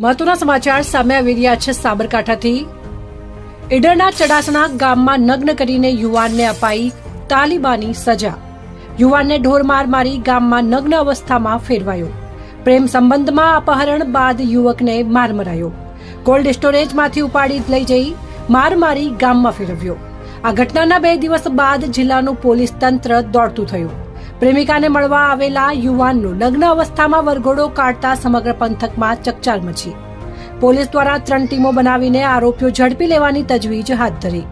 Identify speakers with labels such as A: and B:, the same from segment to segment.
A: મહત્વના સમાચાર સામે આવી રહ્યા છે સાબરકાંઠાથી. ઈડરના ચડાસણા ગામમાં નગ્ન કરીને યુવાનને અપાઈ તાલિબાની સજા. યુવાનને ઢોરમાર મારી ગામમાં નગ્ન અવસ્થામાં ફેરવાયો. પ્રેમ સંબંધમાં અપહરણ બાદ યુવકને માર મરાયો. કોલ્ડ સ્ટોરેજમાંથી ઉપાડી લઈ જઈ માર મારી ગામમાં ફેરવ્યો. આ ઘટનાના બે દિવસ બાદ જિલ્લાનું પોલીસ તંત્ર દોડતું થયું. પ્રેમિકાને મળવા આવેલા યુવાનનો લગ્ન અવસ્થામાં વરઘોડો કાઢતા સમગ્ર પંથકમાં ચકચાર મચી. પોલીસ દ્વારા ત્રણ ટીમો બનાવીને આરોપીઓ ઝડપી લેવાની તજવીજ હાથ ધરી.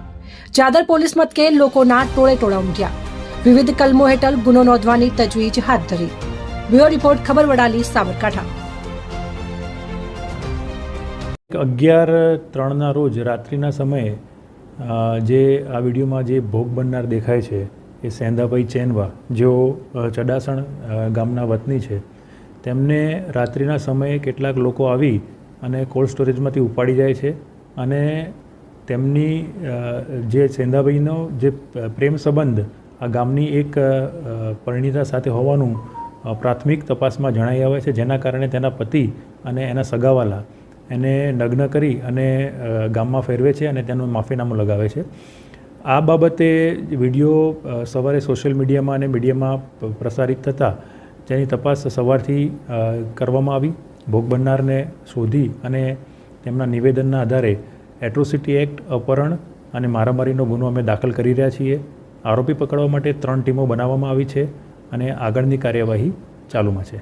A: ચાદર પોલીસ મથકે લોકોના ટોળે ટોળા ઉમટ્યા વિવિધ કલમો હેઠળ ગુનો નોંધવાની તજવીજ હાથ ધરી. બ્યુરો રિપોર્ટ, ખબર વડાલી, સાબરકાંઠા.
B: અગિયાર ત્રણના રોજ રાત્રિના સમયે જે આ વિડીયોમાં જે ભોગ બનનાર દેખાય છે એ સેંધાભાઈ ચેનવા, જેઓ ચડાસણ ગામના વતની છે, તેમને રાત્રિના સમયે કેટલાક લોકો આવી અને કોલ્ડ સ્ટોરેજમાંથી ઉપાડી જાય છે અને તેમની જે સેંધાભાઈનો જે પ્રેમ સંબંધ આ ગામની એક પરિણીતા સાથે હોવાનું પ્રાથમિક તપાસમાં જણાઈ આવે છે, જેના કારણે તેના પતિ અને એના સગાવાલા એને નગ્ન કરી અને ગામમાં ફેરવે છે અને તેનું માફીનામું લગાવે છે. આ બાબતે વીડિયો સવારે સોશિયલ મીડિયામાં અને મીડિયામાં પ્રસારિત થતાં જેની તપાસ સવારથી કરવામાં આવી. ભોગ બનનારને શોધી અને તેમના નિવેદનના આધારે એટ્રોસિટી એક્ટ, અપહરણ અને મારામારીનો ગુનો અમે દાખલ કરી રહ્યા છીએ. આરોપી પકડવા માટે ત્રણ ટીમો બનાવવામાં આવી છે અને આગળની કાર્યવાહી ચાલુમાં છે.